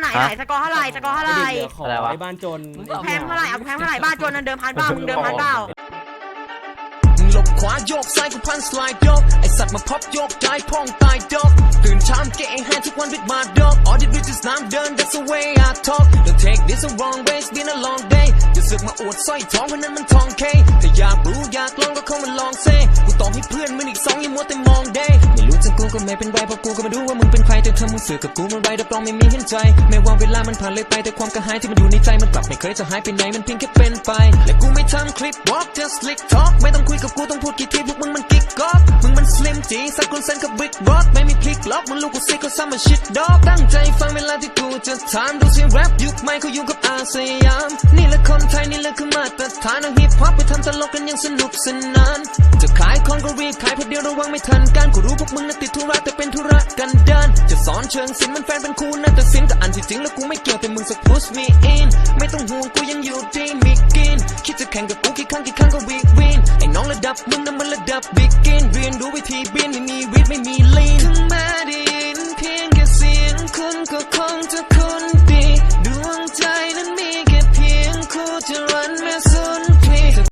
ไหนไหนสกอร์เท่าไหร่สกอร์เท่าไหร่เดี๋ยวขออะไรวะ ไอ้บ้านจนแพงเท่าไหร่เอาแพงเท่าไหร่บ้านจนนั้นเดิมพันเปล่ามึงเดิมพันเปล่ามึงหลบ ขวาโยกซ้ายกูพันสไลด์ยกไอสัตว์มาพบโยกย้ายพองตายดอกตื่นเช้าเกะให้ทุกวัน with my dog all the bitches น้ำเดิน that's the way I talk don't take this the wrong way it's been a long day จะสึกมาอวดสร้อยทองวันนั้นมันทองเคถ้าอยากรู้อยากลองก็เข้ามาลองเซกูตอบให้เพื่อนมึงอีกสองอย่ามัวแต่มองเด้ไม่รู้จักกูก็ไม่เป็นไรเพราะกูก็ม่รู้ว่ามึงเป็นใครแต่ถ้ามึงสื่อกับกูมื่อไรรับรองไม่มีเห็นใจแม้ว่าเวลามันผ่านเลยไปแต่ความกระหายที่มันอยู่ในใจมันกลับไม่เคยจะหายไปไหนมันเพียงแค่เป็นไปและกูไม่ทำคลิป walk just lick talk ไม่ต้องคุยกับกูต้องพูดกี่ทีพวกมึงมันกิ๊กก๊อกมึงมันสลิมจีสักคนเซนกับบิ๊กบอสไม่มีพลิกล็อกมึงลูกกูซีก็ซ้ำมาชิดดอฟตั้งใจฟังเวลาที่กูจะถามดูสิแรปยุคใหม่เขาอยู่กับอาสยาม นี่แหละคนไทยนี่แหละคือมาตรฐานเอาฮิปฮอปไปทำตลกกันยังสนุกสนานจะ องก็รีบขายพอเดียวระวังไม่ทันการกูรู้พวกมึงน่ะติดธุระแต่เป็นธุระกันดาน จะสอนเชิงศิลป์มันแฟนเป็นครูน่าจะสินแต่อันที่จริงแล้วกูไม่เกี่ยวแต่มึงสักพุชมีอินไม่ต้องห่วงกูยังอยู่ที่มิกกิน คิดจะแข่งกับกูกี่ครั้งกี่ครั้งก็วีวินไอ้น้องระดับมึงน่ะมันระดับบิ๊กเกนเรียนรู้วิธีบินไม่มีวิทไม่มีลีน